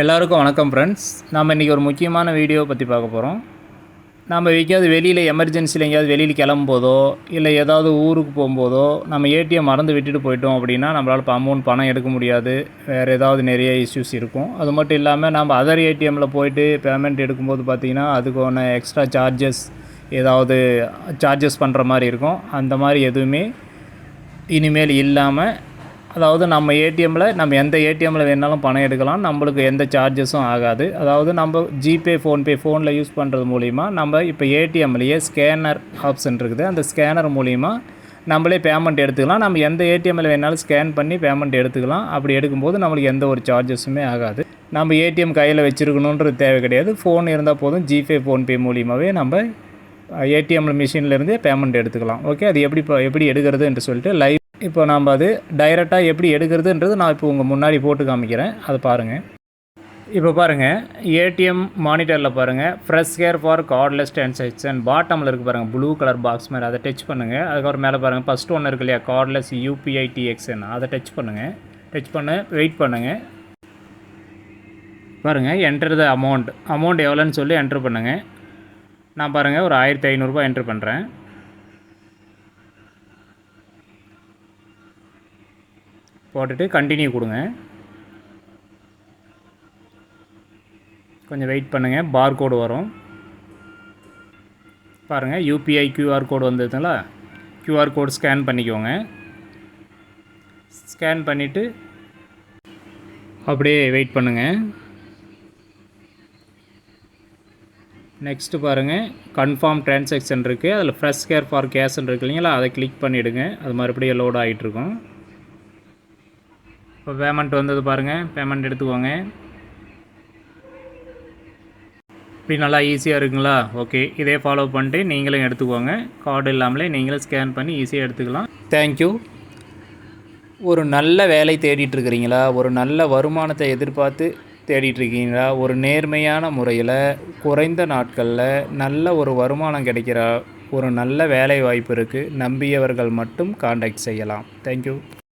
எல்லாருக்கும் வணக்கம் ஃப்ரெண்ட்ஸ் நம்ம இன்றைக்கி ஒரு முக்கியமான வீடியோ பற்றி பார்க்க போகிறோம் நம்ம எங்கேயாவது வெளியில் எமர்ஜென்சியில் எங்கேயாவது வெளியில் கிளம்பும்போதோ இல்லை ஏதாவது ஊருக்கு போகும்போதோ நம்ம ஏடிஎம் மறந்து விட்டுட்டு போயிட்டோம் அப்படின்னா நம்மளால் இப்போ அமௌண்ட் பணம் எடுக்க முடியாது. வேறு ஏதாவது நிறைய இஷ்யூஸ் இருக்கும். அது மட்டும் இல்லாமல் நம்ம அதர் ஏடிஎம்மில் போயிட்டு பேமெண்ட் எடுக்கும்போது பார்த்திங்கன்னா அதுக்கான எக்ஸ்ட்ரா சார்ஜஸ் ஏதாவது சார்ஜஸ் பண்ணுற மாதிரி இருக்கும். அந்த மாதிரி எதுவுமே இனிமேல் இல்லாமல் அதாவது நம்ம ஏடிஎம்மில் நம்ம எந்த ஏடிஎம்மில் வேணாலும் பணம் எடுக்கலாம். நம்மளுக்கு எந்த சார்ஜஸும் ஆகாது. அதாவது நம்ம ஜிபே ஃபோன்பே ஃபோனில் யூஸ் பண்ணுறது மூலிமா நம்ம இப்போ ஏடிஎம்லேயே ஸ்கேனர் ஆப்ஷன் இருக்குது. அந்த ஸ்கேனர் மூலிமா நம்மளே பேமெண்ட் எடுத்துக்கலாம். நம்ம எந்த ஏடிஎம்மில் வேணாலும் ஸ்கேன் பண்ணி பேமெண்ட் எடுத்துக்கலாம். அப்படி எடுக்கும்போது நம்மளுக்கு எந்த ஒரு சார்ஜஸுமே ஆகாது. நம்ம ஏடிஎம் கையில் வச்சுருக்கணுன்றது தேவை கிடையாது. ஃபோன் இருந்தால் போதும் ஜிபே ஃபோன்பே மூலியமாகவே நம்ம ஏடிஎம்மில் மிஷின்லேருந்தே பேமெண்ட் எடுத்துக்கலாம். ஓகே அது எப்படி இப்போ எப்படி எடுக்கிறது என்று சொல்லிட்டு லைவ் இப்போ நாம் அது டைரெக்டாக எப்படி எடுக்கிறதுன்றது நான் இப்போ உங்கள் முன்னாடி போட்டு காமிக்கிறேன். அதை பாருங்கள் இப்போ பாருங்கள் ஏடிஎம் மானிட்டரில் பாருங்கள் press here for cardless transaction பாட்டமில் இருக்குது பாருங்கள் ப்ளூ கலர் பாக்ஸ் மாதிரி. அதை டச் பண்ணுங்கள் அதுக்கப்புறம் மேலே பாருங்கள் ஃபஸ்ட் ஒன்று இருக்கு இல்லையா கார்ட்லெஸ் யூபிஐ டிஎக்ஸ்என் அதை டச் பண்ணுங்கள் டச் பண்ண வெயிட் பண்ணுங்கள் பாருங்கள் என்டர் த அமௌண்ட் அமௌண்ட் எவ்வளோன்னு சொல்லி என்ட்ரு பண்ணுங்கள் நான் பாருங்கள் ஒரு ஆயிரத்தி ஐநூறுரூபா என்ட்ரு பண்ணுறேன் போட்டுட்டு கண்டினியூ கொடுங்க. கொஞ்சம் வெயிட் பண்ணுங்கள் பார் கோடு வரும். பாருங்கள் யூபிஐ கியூஆர் கோடு வந்ததுங்களா கியூஆர் கோடு ஸ்கேன் பண்ணிக்கோங்க. ஸ்கேன் பண்ணிவிட்டு அப்படியே வெயிட் பண்ணுங்கள் நெக்ஸ்ட்டு பாருங்கள் கன்ஃபார்ம் ட்ரான்சாக்ஷன் இருக்குது அதில் ஃப்ரெஷ் கேர் ஃபார் கேஷ்ன்னு இருக்கு இல்லைங்களா அதை கிளிக் பண்ணிவிடுங்க அது மறுபடியும் லோட் ஆகிட்டுருக்கும் இப்போ பேமெண்ட் வந்தது பாருங்கள் பேமெண்ட் எடுத்துக்கோங்க. இப்படி நல்லா ஈஸியாக இருக்குங்களா? ஓகே இதே ஃபாலோ பண்ணிட்டு நீங்களும் எடுத்துக்கோங்க. கார்டு இல்லாமலே நீங்களும் ஸ்கேன் பண்ணி ஈஸியாக எடுத்துக்கலாம். தேங்க்யூ ஒரு நல்ல வேலை தேடிட்டுருக்கிறீங்களா ஒரு நல்ல வருமானத்தை எதிர்பார்த்து தேடிட்டுருக்கீங்களா ஒரு நேர்மையான முறையில் குறைந்த நாட்களில் நல்ல ஒரு வருமானம் கிடைக்கிற ஒரு நல்ல வேலை வாய்ப்பு இருக்குது நம்பியவர்கள் மட்டும் காண்டாக்ட் செய்யலாம். தேங்க்யூ